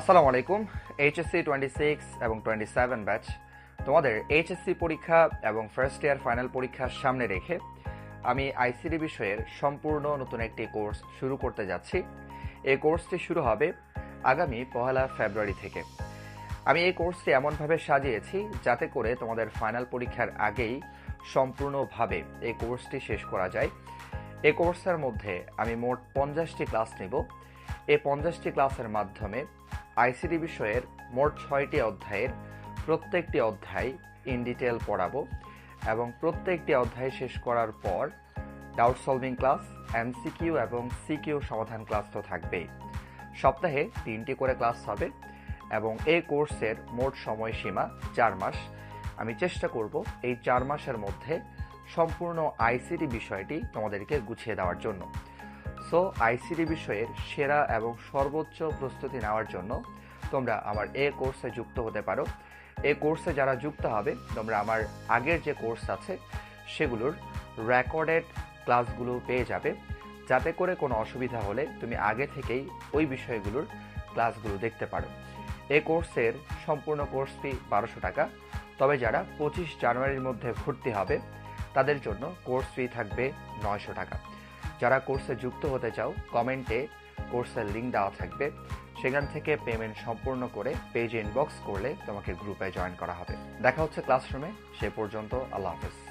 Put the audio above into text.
আসসালামু আলাইকুম HSC twenty six এবং টোয়েন্টি সেভেন ব্যাচ তোমাদের এইচএসসি পরীক্ষা এবং ফার্স্ট ইয়ার ফাইনাল পরীক্ষার সামনে রেখে আমি আইসিডি বিষয়ের সম্পূর্ণ নতুন একটি কোর্স শুরু করতে যাচ্ছি। এই কোর্সটি শুরু হবে আগামী পহেলা ফেব্রুয়ারি থেকে। আমি এই কোর্সটি এমনভাবে সাজিয়েছি যাতে করে তোমাদের ফাইনাল পরীক্ষার আগেই সম্পূর্ণভাবে এই কোর্সটি শেষ করা যায়। এই কোর্সের মধ্যে আমি মোট পঞ্চাশটি ক্লাস নেব। এই পঞ্চাশটি ক্লাসের মাধ্যমে আইসিডি বিষয়ের মোট ছয়টি অধ্যায়ের প্রত্যেকটি অধ্যায় ইন ডিটেল পড়াবো এবং প্রত্যেকটি অধ্যায় শেষ করার পর ডাউট সলভিং ক্লাস এমসিকিউ এবং সিকিউ সমাধান ক্লাস তো থাকবেই। সপ্তাহে তিনটি করে ক্লাস হবে এবং এই কোর্সের মোট সময়সীমা চার মাস। আমি চেষ্টা করব এই চার মাসের মধ্যে সম্পূর্ণ আইসিডি বিষয়টি তোমাদেরকে গুছিয়ে দেওয়ার জন্য। সো আইসিডি বিষয়ের সেরা এবং সর্বোচ্চ প্রস্তুতি নেওয়ার জন্য তোমরা আমার এ কোর্সে যুক্ত হতে পারো। এই কোর্সে যারা যুক্ত হবে, তোমরা আমার আগের যে কোর্স আছে, সেগুলোর রেকর্ডেড ক্লাসগুলো পেয়ে যাবে। যাতে করে কোনো অসুবিধা হলে তুমি আগে থেকেই ওই বিষয়গুলোর ক্লাসগুলো দেখতে পারো। এই কোর্সের সম্পূর্ণ কোর্স ফি বারোশো টাকা। তবে যারা পঁচিশ জানুয়ারির মধ্যে ভর্তি হবে, তাদের জন্য কোর্স ফি থাকবে নয়শো টাকা। যারা কোর্সে যুক্ত হতে চাও, কমেন্টে কোর্সের লিঙ্ক দেওয়া থাকবে। সেখান থেকে পেমেন্ট সম্পূর্ণ করে পেজে ইনবক্স করলে তোমাকে গ্রুপে জয়েন করা হবে। দেখা হচ্ছে ক্লাসরুমে সে পর্যন্ত আল্লাহ হাফেজ।